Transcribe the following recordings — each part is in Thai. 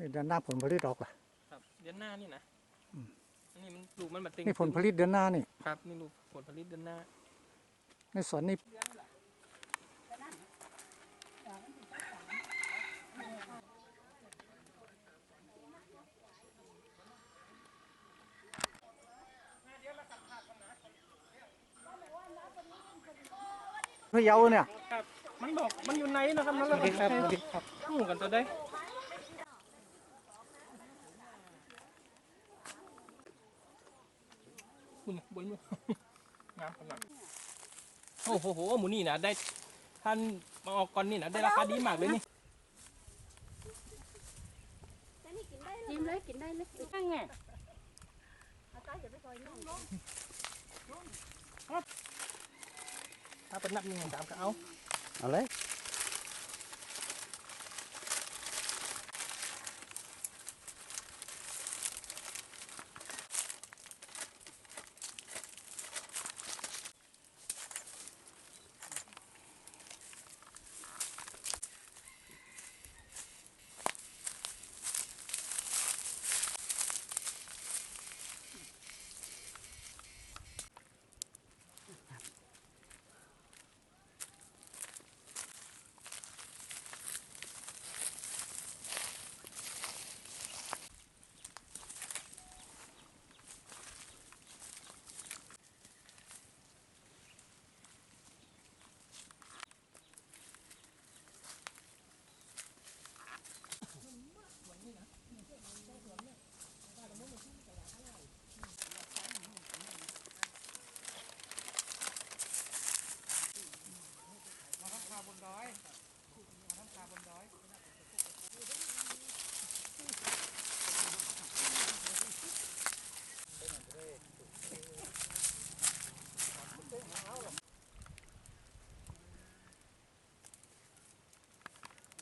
นี่เดือนหน้าผลผลิตออกล่ะ ครับเดือนหน้านี่นะอืม อันนี้มันลูกมันมาเต็งนี่ผลผลิตเดือนหน้านี่ ครับนี่ลูกผลผลิตเดือนหน้าในสวนนี่พะเยาเนี่ย ครับ มันบอกมันอยู่ไหนนะครับมันสวัสดีครับสวัสดีครับหูกันตัวได้ คุณบนมืองามขนาดโอ้โหโหหมูนี่นะได้ท่านมาออกก่อนนี่นะได้ราคาดีมากเลยนี่จิ้มเลยกินได้เลยตั้งไงถ้าเป็นนับหนึ่งสามก็เอา เอาเลย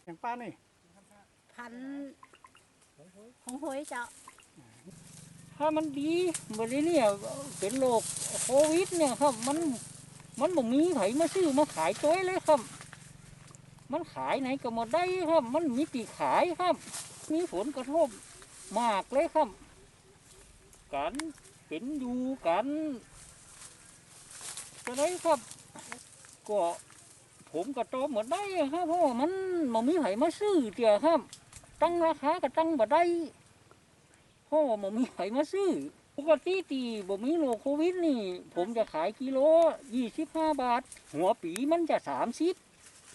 อย่างป้านี่ พันของหวยเจ้า ถ้ามันดีวันนี้เนี่ยเป็นโรคโควิดเนี่ยครับ มันมันบ่มีไผมาซื้อมาขายตัวเลยครับ มันขายไหนก็หมดได้ครับ มันมีปีขายครับ มีผลกระทบมากเลยครับการเป็นอยู่กันจะได้ครับก็ ผมก็ตอบหมดได้ครับเพราะว่ามันบ่มีไผมาซื้อเดียวครับ ตั้งราคาก็ตั้งบ่ได้เพราะว่าบ่มีใครมาซื้อปกติตีบ่มีโรคโควิดนี่ ผมจะขายกิโลยี่สิบห้าบาท หัวปีมันจะสามสิบ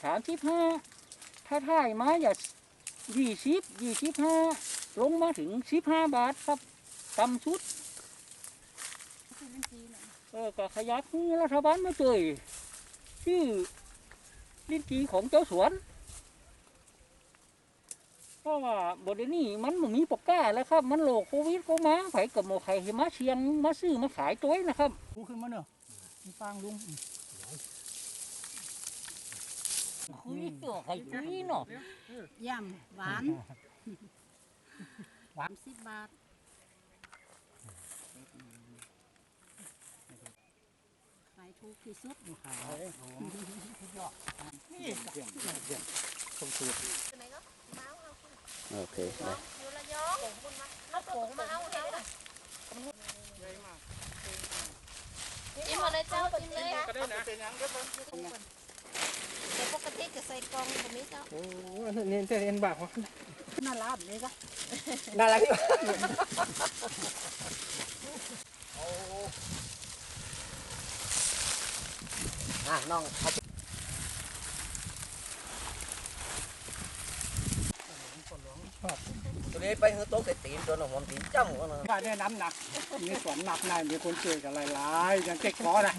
สามสิบห้าถ้าถ่ายมาจะยี่สิบยี่สิบห้าลงมาถึงสิบห้าบาทครับต่ำสุดเออก็ขยับให้รัฐบาลมาช่วยชื่อ ลิ้นจีของเจ้าสวน เพราะว่าบรินี้มันบ่มีปากกล้าแล้วครับ มันโรคโควิดก็มาไผกับโมไข่มาเชียงมาซื้อมาขายตัวนะครับกูขึ้นมาเนอะมีฟางลุงคุยตัวไข่คุยเนาะย่ำหวานหวานสิบบาทขายถูก ที่สุดขายนี่เยี่ยมเยี่ยมเยี่ยมสมสูตรโอเคได้อยู่ระยองเอาผงมาเอาเฮาจิ้มมาเลยเจ้าจิ้มเลยก็ได้นะแต่ปกติจะใส่กล่องแบบนี้เจ้าโอ้นี่จะเรียนบาปวะน่ารักเลยก็น่ารักที่อ่ะน้องเอาตัวนี้ไปคือโต๊ะเศรษฐีตัวหนึ่งผมตีนจ้ำกันนะบ้านเนี่ยน้ำหนักมีสวนหนักหน่อยมีคนช่วยกันหลายๆอย่างเจ๊กขอนะ